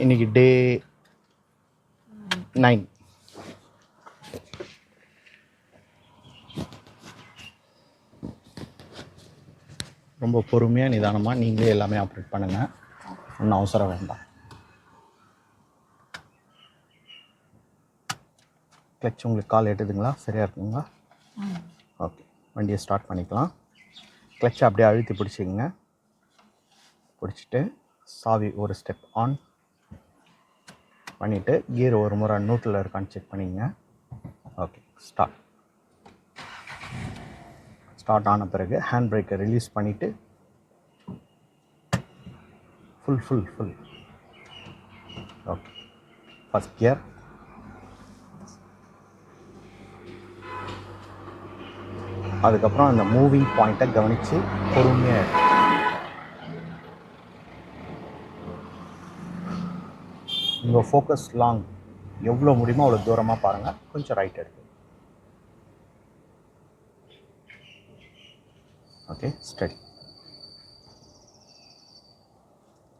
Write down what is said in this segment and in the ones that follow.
இன்னைக்கு டே நைன் ரொம்ப பொறுமையாக நிதானமாக நீங்களே எல்லாமே ஆப்ரேட் பண்ணுங்கள் ஒன்றும் அவசரம் வேண்டாம். கிளச் உங்களுக்கு கால் எட்டுதுங்களா சரியாக இருக்குங்களா? ஓகே வண்டியை ஸ்டார்ட் பண்ணிக்கலாம். கிளச்சை அப்படியே அழுத்தி பிடிச்சிக்கங்க. பிடிச்சிட்டு சாவி ஒரு ஸ்டெப் ஆன் பண்ணிவிட்டு கியர் ஒரு முறை நூற்றில் இருக்கான்னு செக் பண்ணிக்கங்க ஓகே ஸ்டார்ட் ஸ்டார்ட் ஆன பிறகு ஹேண்ட் பிரேக்கை ரிலீஸ் பண்ணிவிட்டு full full full okay first gear அதுக்கப்புறம் அந்த மூவிங் பாயிண்ட்டை கவனித்து பொறுமையாக உங்கள் ஃபோக்கஸ் லாங் எவ்வளோ முடியுமோ அவ்வளோ தூரமாக பாருங்கள் கொஞ்சம் ரைட் எடுத்து ஓகே ஸ்டடி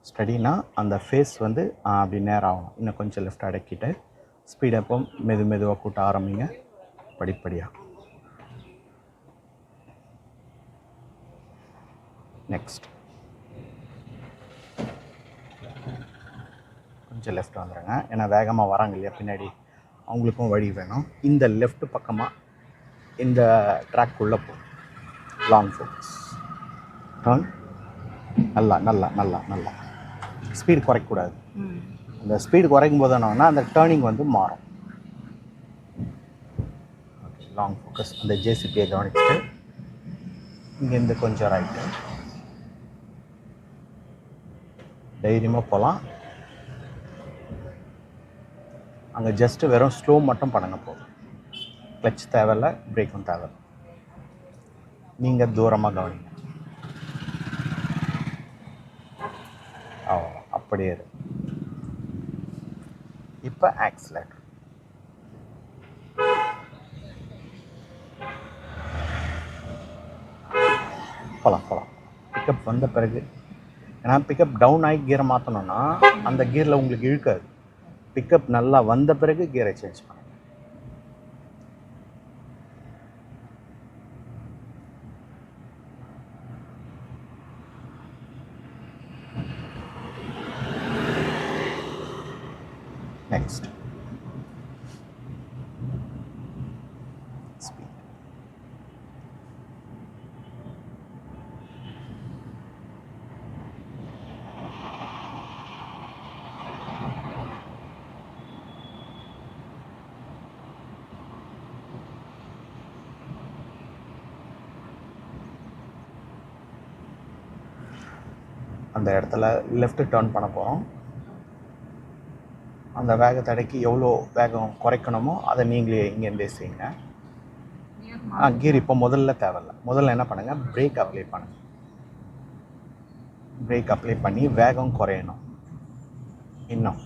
ஸ்டடினா அந்த ஃபேஸ் வந்து அப்படி நேரம் ஆகணும். இன்னும் கொஞ்சம் லெஃப்ட் அடக்கிட்டு ஸ்பீட் அப்போ மெது மெதுவாக கூட்ட ஆரம்பிங்க. படிப்படியாக நெக்ஸ்ட் கொஞ்சம் லெஃப்ட் வந்துடுங்க ஏன்னா வேகமாக வராங்க இல்லையா பின்னாடி. அவங்களுக்கும் வழி வேணும். இந்த லெஃப்ட் பக்கமாக இந்த ட்ராக் உள்ள போ. லாங் ஃபோக்கஸ் டர்ன் நல்லா நல்லா நல்லா நல்லா. ஸ்பீடு குறைக்கக்கூடாது. அந்த ஸ்பீடு குறைக்கும் போது என்னன்னா அந்த டேர்னிங் வந்து மாறும். லாங் ஃபோக்கஸ் அந்த ஜேசிபியை கவனிச்சுட்டு இங்கேருந்து கொஞ்சம் ரைட்டு தைரியமாக போகலாம் அங்கே ஜஸ்ட்டு வெறும் ஸ்லோ மட்டும் பண்ணுங்க போதும். கிளச் தேவையில்ல பிரேக்கும் தேவையில்ல. நீங்கள் தூரமாக கவனிங்க. அவ்வளோ அப்படியே இரு. இப்போ ஆக்சிலேட்டர் போகலாம் போகலாம் பிக்கப் வந்த பிறகு ஏன்னா பிக்கப் டவுன் ஆகி கியரை மாற்றணும்னா அந்த கியரில் உங்களுக்கு இழுக்காது. பிக்கப் நல்லா வந்த பிறகு கியரை சேஞ்ச் பண்ணுங்க. நெக்ஸ்ட் அந்த இடத்துல லெஃப்ட்டு டேர்ன் பண்ண போகிறோம் அந்த வேகத்தடைக்கு எவ்வளோ வேகம் குறைக்கணுமோ அதை நீங்களே இங்கேருந்தே செய்யுங்க. ஆ கீர் இப்போ முதல்ல தேவையில்ல. முதல்ல என்ன பண்ணுங்கள் பிரேக் அப்ளை பண்ணுங்கள் பிரேக் அப்ளை பண்ணி வேகம் குறையணும். இன்னும்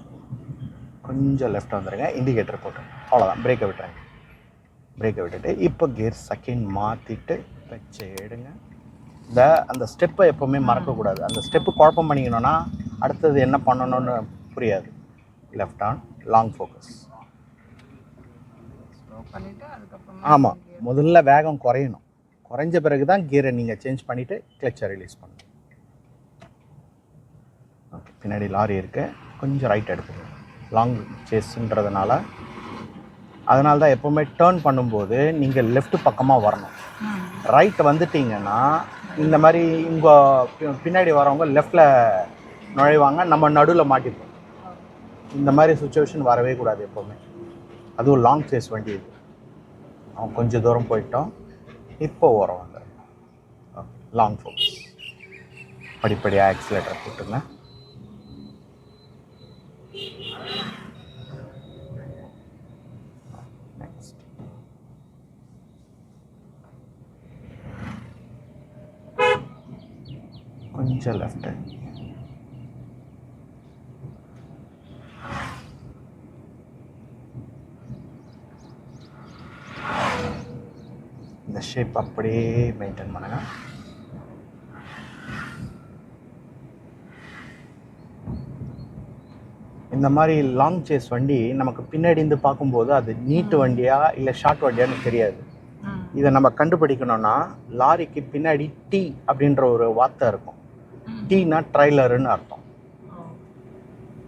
கொஞ்சம் லெஃப்ட் வந்துடுங்க இண்டிகேட்டர் போட்டு அவ்வளோதான் பிரேக்கை விட்டுருங்க. பிரேக்கை விட்டுட்டு இப்போ கியர் செகண்ட் மாற்றிட்டு வச்சு எடுங்க. இந்த அந்த ஸ்டெப்பை எப்போவுமே மறக்கக்கூடாது. அந்த ஸ்டெப்பு குழப்பம் பண்ணிக்கணும்னா அடுத்தது என்ன பண்ணணும்னு புரியாது. லெஃப்ட் ஆன் லாங் ஃபோக்கஸ் ஆமாம் முதல்ல வேகம் குறையணும். குறைஞ்ச பிறகு தான் கியரை நீங்கள் சேஞ்ச் பண்ணிவிட்டு கிளச்சை ரிலீஸ் பண்ணணும். ஓகே பின்னாடி லாரி இருக்கு. கொஞ்சம் ரைட் எடுத்துக்கணும் லாங் சேஸ்ன்றதுனால அதனால தான் எப்போவுமே டேர்ன் பண்ணும்போது நீங்கள் லெஃப்ட் பக்கமாக வரணும். ரைட் வந்துட்டீங்கன்னா இந்த மாதிரி இங்கே பின்னாடி வரவங்க லெஃப்டில் நுழைவாங்க. நம்ம நடுவில் மாட்டிப்போம். இந்த மாதிரி சுச்சுவேஷன் வரவே கூடாது எப்போவுமே. அதுவும் லாங் ஃபேஸ் வண்டி. இது அவன் கொஞ்சம் தூரம் போயிட்டோம் இப்போ ஓரம் வந்து லாங் ஃபோக்கஸ் படிப்படியாக ஆக்சிலேட்டர் போட்டுங்க நெக்ஸ்ட் கொஞ்சம் லெஃப்ட்டு இந்த ஷேப் அப்படியே மெயின்டைன் பண்ணுங்க. இந்த மாதிரி லாங் சேஸ் வண்டி நமக்கு பின்னாடி இருந்து பார்க்கும்போது அது நீட்டு வண்டியா இல்லை ஷார்ட் வண்டியான்னு தெரியாது. இதை நம்ம கண்டுபிடிக்கணும்னா லாரிக்கு பின்னாடி டி அப்படின்ற ஒரு வார்த்தை இருக்கும். டீனா ட்ரைலருன்னு அர்த்தம்.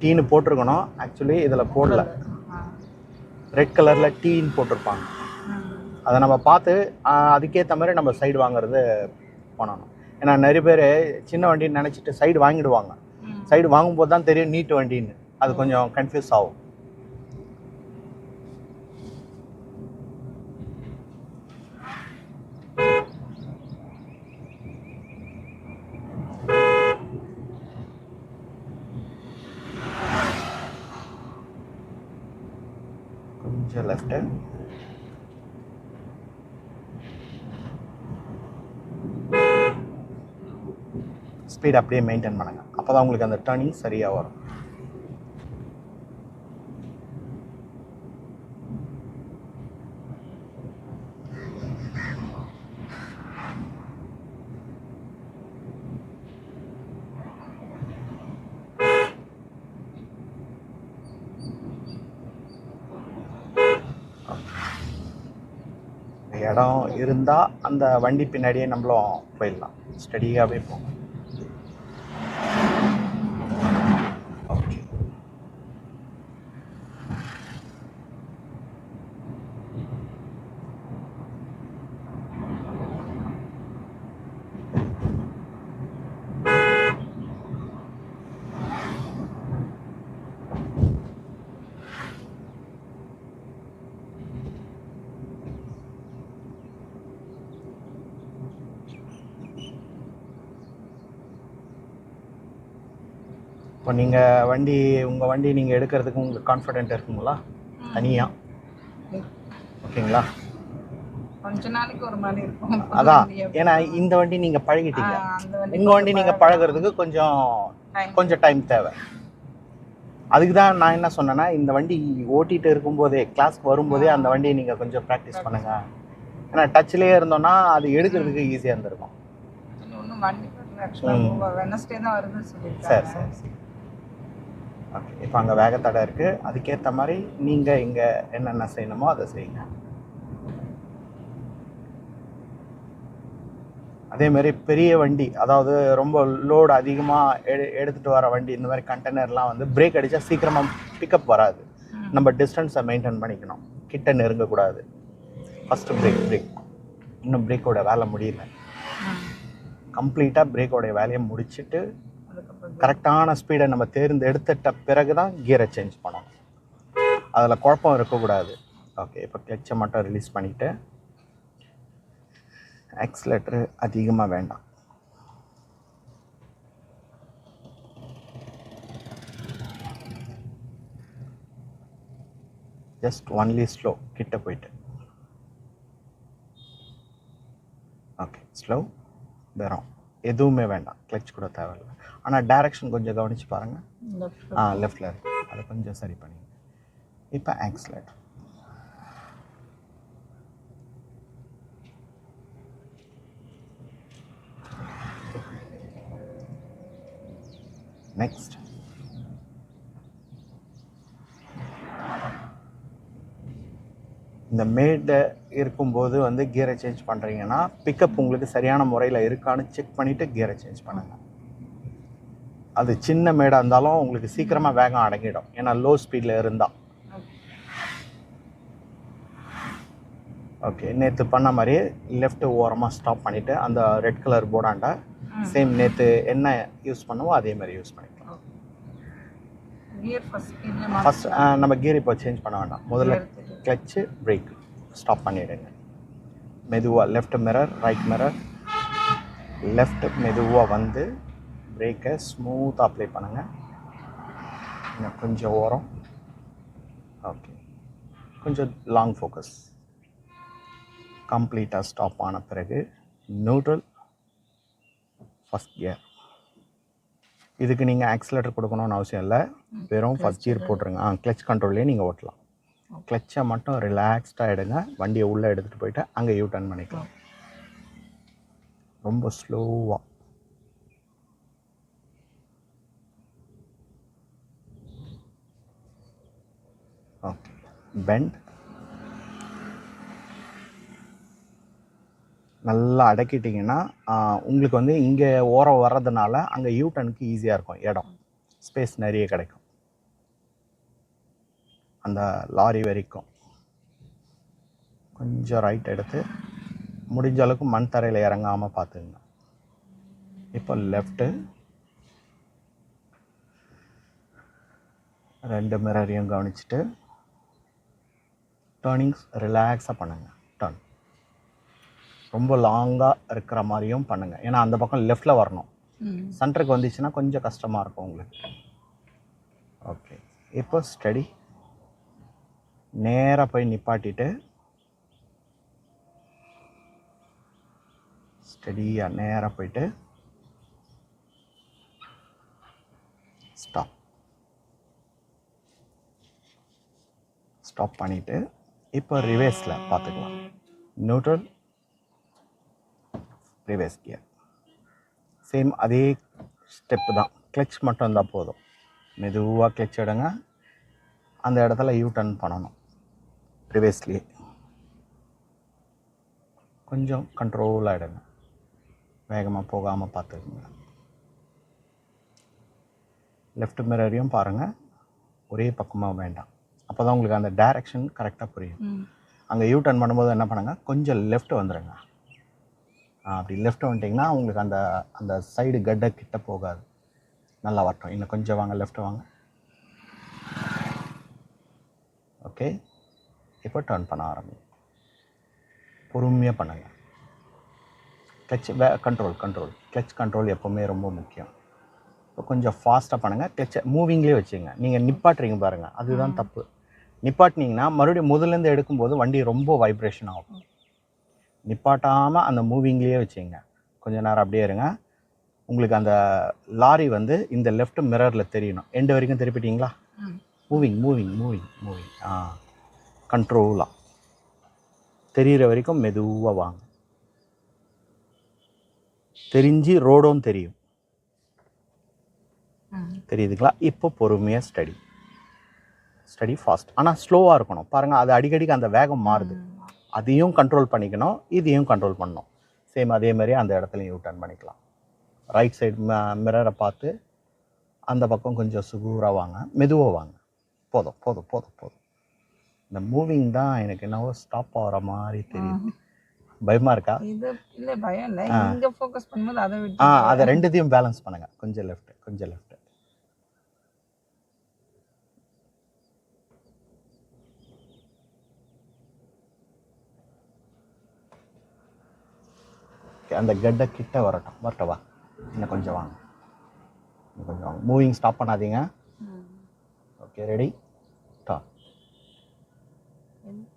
டீன்னு போட்டிருக்கணும். ஆக்சுவலி இதில் போடல. ரெட் கலரில் டீன்னு போட்டிருப்பாங்க. அதை நம்ம பார்த்து அதுக்கேற்ற மாதிரி நம்ம சைடு வாங்குறது பண்ணணும். ஏன்னா நிறைய பேர் சின்ன வண்டின்னு நினச்சிட்டு சைடு வாங்கிடுவாங்க. சைடு வாங்கும்போது தான் தெரியும் நீட்டு வண்டின்னு. அது கொஞ்சம் கன்ஃபியூஸ் ஆகும். கொஞ்சம் லெஃப்ட்டு ஸ்பீட் அப்படியே மெயின்டைன் பண்ணுங்கள் அப்போ தான் உங்களுக்கு அந்த டர்னிங் சரியாக வரும். இடம் இருந்தால் அந்த வண்டி பின்னாடியே நம்மளும் போயிடலாம். ஸ்டடியாகவே போகும் இப்போ நீங்கள் வண்டி உங்கள் வண்டி நீங்கள் எடுக்கிறதுக்கு உங்களுக்கு கான்ஃபிடென்ட் இருக்குங்களா? தனியாக ஓகேங்களா? கொஞ்ச நாளைக்கு ஒரு மாதிரி இருக்கும். அதான் ஏன்னா. இந்த வண்டி நீங்கள் பழகிட்டீங்க. உங்கள் வண்டி நீங்கள் பழகுறதுக்கு கொஞ்சம். கொஞ்சம் டைம் தேவை. அதுக்கு தான் நான் என்ன சொன்னேன்னா இந்த வண்டி ஓட்டிட்டு இருக்கும்போதே கிளாஸ்க்கு வரும்போதே அந்த வண்டியை நீங்கள் கொஞ்சம் ப்ராக்டிஸ் பண்ணுங்க. ஏன்னா டச்லேயே இருந்தோம்னா அது எடுக்கிறதுக்கு ஈஸியாக இருந்திருக்கும். சரி சரி சரி. ஓகே இப்போ அங்கே வேகத்தடை இருக்குது அதுக்கேற்ற மாதிரி நீங்கள் இங்கே என்னென்ன செய்யணுமோ அதை செய்யுங்க. அதே மாதிரி பெரிய வண்டி அதாவது ரொம்ப லோடு அதிகமாக எடு எடுத்துகிட்டு வர வண்டி இந்த மாதிரி கண்டெய்னர்லாம் வந்து பிரேக் அடித்தா சீக்கிரமாக பிக்கப் வராது. நம்ம டிஸ்டன்ஸை மெயின்டைன் பண்ணிக்கணும். கிட்ட நெருங்கக்கூடாது. ஃபஸ்ட்டு பிரேக் பிரேக் இன்னும் பிரேக்கோட வேலை முடியல. கம்ப்ளீட்டாக பிரேக்கோடைய வேலையை முடிச்சுட்டு கரெக்டான ஸ்பீடை நம்ம தேர்ந்தெடுத்துட்ட பிறகு தான் கியரை சேஞ்ச் பண்ணணும். அதில் குழப்பம் இருக்கக்கூடாது. ஓகே இப்போ கிளச்சை மட்டும் ரிலீஸ் பண்ணிவிட்டு ஆக்சிலேட்டரு அதிகமாக வேண்டாம். ஜஸ்ட் ஒன்லி ஸ்லோ கிட்ட போயிட்டு. ஓகே ஸ்லோ வெறும். எதுவுமே வேண்டாம். கிளச் கூட தேவையில்லை. ஆனால் டைரக்ஷன் கொஞ்சம் கவனித்து பாருங்கள் ஆ லெஃப்டில் இருக்கு. அதை கொஞ்சம் சரி பண்ணி இப்போ ஆக்சிலேட் நெக்ஸ்ட் இந்த மேடு இருக்கும்போது வந்து கியரை சேஞ்ச் பண்ணுறீங்கன்னா பிக்கப் உங்களுக்கு சரியான முறையில் இருக்கான்னு செக் பண்ணிவிட்டு கியரை சேஞ்ச் பண்ணுங்கள் அது சின்ன மேடாக இருந்தாலும் உங்களுக்கு சீக்கிரமாக வேகம் அடங்கிடும். ஏன்னா லோ ஸ்பீடில் இருந்தால் ஓகே நேற்று பண்ண மாதிரியே லெஃப்ட் ஓரமாக ஸ்டாப் பண்ணிவிட்டு அந்த ரெட் கலர் போர்டாண்ட சேம் நேற்று என்ன யூஸ் பண்ணுவோ அதே மாதிரி யூஸ் பண்ணிக்கலாம். ஃபஸ்ட் நம்ம கியர் இப்போ சேஞ்ச் பண்ண வேண்டாம். முதல்ல. கிளச்சு பிரேக் ஸ்டாப் பண்ணிவிடுங்க மெதுவாக left mirror right mirror left மெதுவாக வந்து பிரேக்கை ஸ்மூத்தாக அப்ளை பண்ணுங்கள் இன்னும் கொஞ்சம் ஓரம். ஓகே கொஞ்சம் லாங் ஃபோக்கஸ் கம்ப்ளீட்டாக ஸ்டாப் ஆன பிறகு நியூட்ரல் ஃபஸ்ட் கியர் இதுக்கு நீங்கள் ஆக்சிலேட்டர் கொடுக்கணும்னு அவசியம் இல்லை. வெறும் ஃபஸ்ட் கியர் போட்டுருங்க. ஆ கிளச் கண்ட்ரோல்லே நீங்கள் ஓட்டலாம். கிளச்சை மட்டும் ரிலாக்ஸ்டாக எடுங்க. வண்டியை உள்ளே எடுத்துகிட்டு போயிட்டு அங்கே யூ டர்ன் பண்ணிக்கலாம். ரொம்ப ஸ்லோவாக பெண்ட் நல்லா அடக்கிட்டிங்கன்னா உங்களுக்கு வந்து இங்கே ஓரம் வர்றதுனால அங்கே யூ டர்னுக்கு ஈஸியாக இருக்கும். இடம். ஸ்பேஸ் நிறைய கிடைக்கும். அந்த லாரி வரைக்கும். கொஞ்சம் ரைட் எடுத்து முடிஞ்ச அளவுக்கு மண் தரையில் இறங்காமல் பார்த்துங்க. இப்போ லெஃப்ட்டு ரெண்டு மிரரையும் கவனிச்சுட்டு டேர்னிங்ஸ் ரிலாக்ஸாக பண்ணுங்கள் டர்ன் ரொம்ப லாங்காக இருக்கிற மாதிரியும் பண்ணுங்கள் ஏன்னா அந்த பக்கம் லெஃப்டில் வரணும். சென்டருக்கு வந்துச்சுன்னா கொஞ்சம் கஷ்டமாக இருக்கும் உங்களுக்கு. ஓகே இப்போ ஸ்டடி நேராக போய் நிப்பாட்டிட்டு ஸ்டடியாக நேராக போயிட்டு ஸ்டாப் ஸ்டாப் பண்ணிவிட்டு இப்போ ரிவேஸில் பார்த்துக்கலாம். நியூட்ரல் ரிவேஸ் கியர் சேம் அதே ஸ்டெப்பு தான். கிளச் மட்டும் இருந்தால் போதும். மெதுவாக கிளச் எடுங்க. அந்த இடத்துல யூ டர்ன் பண்ணணும். ரிவேஸ்லேயே கொஞ்சம் கண்ட்ரோலாக எடுங்க வேகமாக போகாமல் பார்த்துக்குங்க. லெஃப்ட் மிரரையும் பாருங்கள் ஒரே பக்கமாக வேண்டாம். அப்போ தான் உங்களுக்கு அந்த டைரக்ஷன் கரெக்டாக புரியும். அங்கே யூ டர்ன் பண்ணும்போது என்ன பண்ணுங்க? கொஞ்சம் லெஃப்ட் வந்துடுங்க அப்படி லெஃப்ட் வந்துட்டிங்கன்னா உங்களுக்கு அந்த அந்த சைடு கட்டை கிட்ட போகாது. நல்லா வரட்டும். இன்னும் கொஞ்சம் வாங்க லெஃப்ட் வாங்க. ஓகே? இப்போ டர்ன் பண்ண ஆரம்பிங்க. பொறுமையாக பண்ணுங்க. கிளச் வே கண்ட்ரோல் கண்ட்ரோல் கிளச் கண்ட்ரோல் எப்போவுமே ரொம்ப முக்கியம். இப்போ கொஞ்சம் ஃபாஸ்ட்டாக பண்ணுங்கள் கிளச்சை மூவிங்லேயே வச்சுங்க நீங்கள் நிப்பாட்டுறீங்க பாருங்கள் அதுதான் தப்பு. நிப்பாட்டினீங்கன்னா மறுபடியும் முதல்லேருந்து எடுக்கும்போது வண்டி ரொம்ப வைப்ரேஷன் ஆகும். நிப்பாட்டாமல் அந்த மூவிங்லேயே வச்சுங்க கொஞ்ச நேரம் அப்படியே இருங்க. உங்களுக்கு அந்த லாரி வந்து இந்த லெஃப்ட் மிரரில் தெரியணும். எண்டு வரைக்கும் திருப்பிட்டீங்களா? மூவிங் மூவிங் மூவிங் மூவிங் ஆ கண்ட்ரோலாக தெரிகிற வரைக்கும் மெதுவாக வாங்க தெரிஞ்சு ரோடும் தெரியும் தெரியுதுங்களா இப்போ பொறுமையாக ஸ்டடி ஸ்டடி ஃபாஸ்ட் ஆனால் ஸ்லோவாக இருக்கணும் பாருங்கள் அது அடிக்கடிக்கு அந்த வேகம் மாறுது அதையும் கண்ட்ரோல் பண்ணிக்கணும் இதையும் கண்ட்ரோல் பண்ணணும் சேம் அதே மாதிரி அந்த இடத்துலையும் யூ டர்ன் பண்ணிக்கலாம் ரைட் சைடு மிரரை பார்த்து அந்த பக்கம் கொஞ்சம் சுகூராக வாங்க மெதுவாக வாங்க போதும் போதும் போதும் போதும். இந்த மூவிங் தான் எனக்கு என்னவோ ஸ்டாப் ஆகிற மாதிரி தெரியுது. பயமாக இருக்கா? இல்ல பயம் இல்ல. இங்க ஃபோக்கஸ் பண்ணும்போது அதை ஆ விட்டு அதை ரெண்டுத்தையும் பேலன்ஸ் பண்ணுங்கள் கொஞ்சம் லெஃப்ட் கொஞ்சம் லெஃப்ட் அந்த கட்டை கிட்ட வரட்டும். வரட்டவா இன்னும் கொஞ்சம் வாங்க. கொஞ்சம் மூவிங் ஸ்டாப் பண்ணாதீங்க. ஓகே ரெடி டர்ன்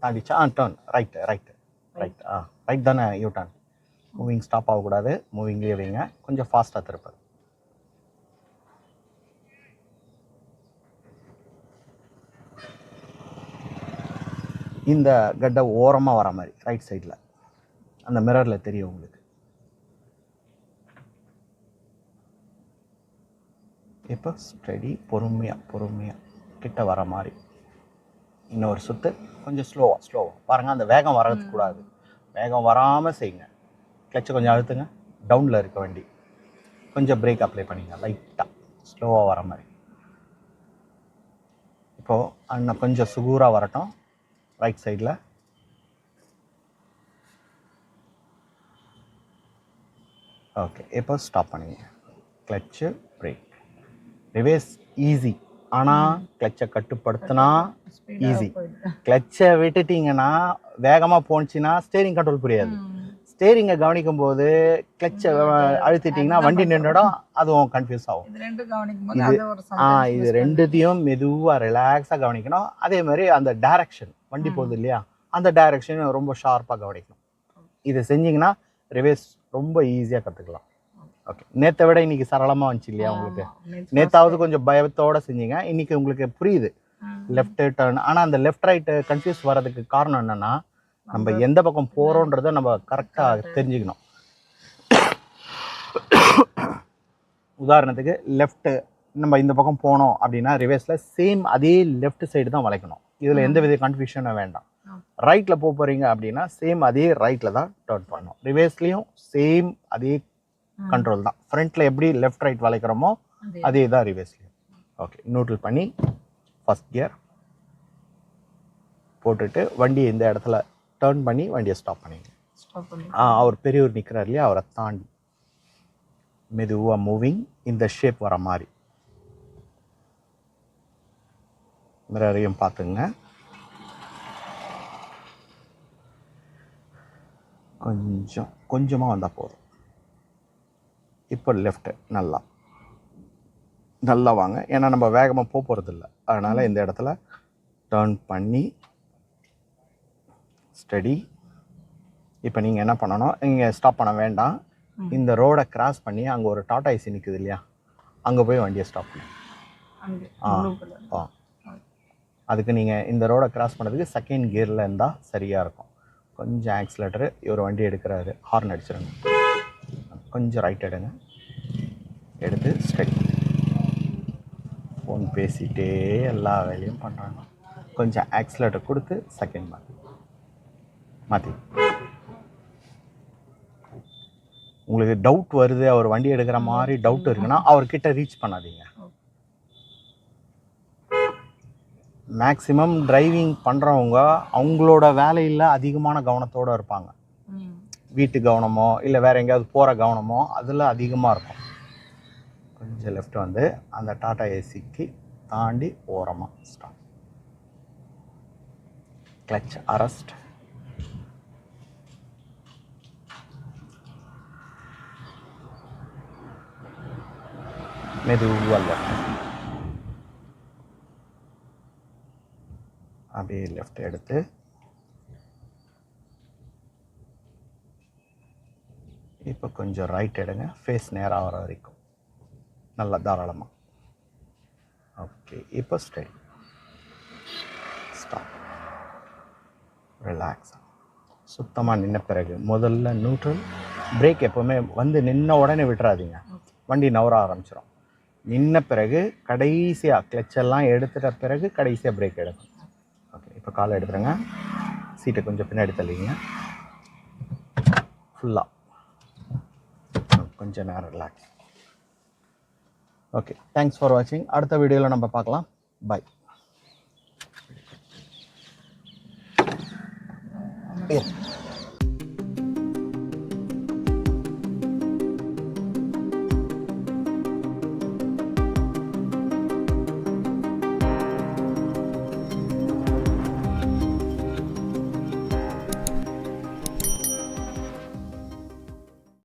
தாண்டிச்சா ஆ டர்ன் ரைட் ரைட் ரைட் ஆ ரைட் தானே யூ டர்ன் மூவிங் ஸ்டாப் ஆகக்கூடாது. மூவிங்லேயே வைங்க. கொஞ்சம் ஃபாஸ்ட்டாக திருப்பது இந்த கட்டை ஓரமாக வர மாதிரி ரைட் சைடில் அந்த மிரரில் தெரியும் உங்களுக்கு. இப்போ ஸ்டடி பொறுமையாக பொறுமையாக கிட்ட வர மாதிரி. இன்னொரு சுத்து கொஞ்சம் ஸ்லோவாக ஸ்லோவாக பாருங்கள் அந்த வேகம் வர்றதுக்கு கூடாது. வேகம் வராமல் செய்யுங்க. கிளச்சை கொஞ்சம் அழுத்துங்க. டவுனில் இருக்க வண்டி. கொஞ்சம் பிரேக் அப்ளை பண்ணிங்க லைட்டாக ஸ்லோவாக வர மாதிரி. இப்போது அண்ணன் கொஞ்சம் சுகூராக வரட்டும். ரைட் சைடில் ஓகே இப்போ ஸ்டாப் பண்ணுங்க. கிளச்சு பிரேக் ரிவேஸ் ஈஸி ஆனால் கிளச்சை கட்டுப்படுத்தினா ஈஸி கிளச்சை விட்டுட்டீங்கன்னா வேகமாக போணுச்சுன்னா ஸ்டேரிங் கண்ட்ரோல் புரியாது. ஸ்டேரிங்கை கவனிக்கும் போது கிளச்சை அழுத்திட்டிங்கன்னா வண்டி நின்றுடும் அதுவும் கன்ஃபியூஸ் ஆகும். இது ஆ இது ரெண்டுத்தையும் மெதுவாக ரிலாக்ஸாக கவனிக்கணும். அதே மாதிரி அந்த டைரக்ஷன் வண்டி போகுது இல்லையா? அந்த டைரக்ஷன் ரொம்ப ஷார்ப்பாக கவனிக்கணும். இதை செஞ்சீங்கன்னா ரிவேஸ் ரொம்ப ஈஸியாக கற்றுக்கலாம் ஓகே நேற்றை விட இன்னைக்கு சரளமாக வந்துச்சு இல்லையா உங்களுக்கு? நேத்தாவது கொஞ்சம் பயத்தோட செஞ்சீங்க. இன்னைக்கு உங்களுக்கு புரியுது. லெஃப்ட் டர்ன் ஆனால் அந்த லெஃப்ட் ரைட்டு கன்ஃபியூஸ் வர்றதுக்கு காரணம் என்னன்னா நம்ம எந்த பக்கம் போகிறோன்றதை நம்ம கரெக்டாக தெரிஞ்சுக்கணும். உதாரணத்துக்கு லெஃப்ட் நம்ம இந்த பக்கம் போனோம் அப்படின்னா ரிவர்ஸில் சேம் அதே லெஃப்ட் சைடு தான் வளைக்கணும். இதில் எந்த வித கன்ஃபியூஷனும் வேண்டாம். ரைட்டில் போக போகிறீங்க அப்படின்னா சேம் அதே ரைட்டில் தான் டர்ன் பண்ணணும். ரிவேர்ஸ்லேயும் சேம் அதே கண்ட்ரோல் தான். ஃப்ரண்ட்டில் எப்படி லெஃப்ட் ரைட் வளைக்கிறோமோ அதே. தான் ரிவேர்ஸ்லேயும் ஓகே நியூட்ரல் பண்ணி ஃபஸ்ட் கியர் போட்டுட்டு வண்டியை இந்த இடத்துல டர்ன் பண்ணி வண்டியை ஸ்டாப் பண்ணிங்க ஆ அவர் பெரியவர் நிற்கிறார் இல்லையா அவரை தாண்டி. மெதுவாக மூவிங் இந்த ஷேப் வர மாதிரி. மிரரையும் பார்த்துங்க. கொஞ்சம் கொஞ்சமாக வந்தால் போதும். இப்போ லெஃப்ட்டு நல்லா. நல்லா வாங்க. ஏன்னா நம்ம வேகமாக போக போகிறதில்ல அதனால் இந்த இடத்துல டர்ன் பண்ணி ஸ்டடி இப்போ நீங்கள் என்ன பண்ணணும்? இங்கே ஸ்டாப் பண்ண வேண்டாம். இந்த ரோடை கிராஸ் பண்ணி அங்கே ஒரு டாடா ஏசி நிற்குது இல்லையா? அங்கே போய் வண்டியை ஸ்டாப் பண்ணு. ஆ. ஆ. அதுக்கு நீங்கள் இந்த ரோடை கிராஸ் பண்ணதுக்கு செகண்ட் கியரில் இருந்தால் சரியாக இருக்கும். கொஞ்சம் ஆக்சிலேட்டரு இவர் வண்டி எடுக்கிறாரு. ஹார்ன் அடிச்சிருங்க. கொஞ்சம் ரைட் எடுங்க. எடுத்து ஸ்டடி ஃபோன் பேசிகிட்டே எல்லா வேலையும் பண்ணுறாங்க கொஞ்சம் ஆக்சிலேட்டர் கொடுத்து செகண்ட் மாற்றி மாற்றி உங்களுக்கு டவுட் வருது அவர் வண்டி எடுக்கிற மாதிரி டவுட் இருக்குன்னா அவர்கிட்ட ரீச் பண்ணாதீங்க. மேக்ஸிமம் டிரைவிங் பண்ணுறவங்க அவங்களோட வேலையில் அதிகமான கவனத்தோடு இருப்பாங்க. வீட்டு கவனமோ இல்லை வேறு எங்கேயாவது போகிற கவனமோ அதில் அதிகமாக இருக்கும். கொஞ்சம் லெஃப்ட் வந்து அந்த டாட்டா ஏசிக்கு தாண்டி ஓரமாக ஸ்டாப் கிளச் அரஸ்ட் மெதுவாக லெஃப்ட் அப்படியே லெஃப்ட் எடுத்து இப்போ கொஞ்சம் ரைட் எடுங்க. ஃபேஸ் நேராக வர வரைக்கும். நல்லா தாராளமாக ஓகே இப்போ ஸ்டெடி ஸ்டாப் ரிலாக்ஸ் சுத்தமாக நின்ன பிறகு முதல்ல நியூட்ரல் பிரேக் எப்போவுமே வந்து நின்ன உடனே விட்டுறாதீங்க. வண்டி நவர ஆரம்பிச்சிடும் நின்ன பிறகு கடைசியாக கிளச்செல்லாம் எடுத்துகிட்ட பிறகு கடைசியாக பிரேக் எடுக்கும். ஓகே இப்போ காலை எடுத்துருங்க. சீட்டை கொஞ்சம் பின்னாடி தள்ளிங்க ஃபுல்லாக கொஞ்சம் நேரம் ரிலாக்ஸ் ஓகே தேங்க்ஸ் ஃபார் வாட்சிங் அடுத்த வீடியோவில் நம்ம பார்க்கலாம். பாய் Yeah.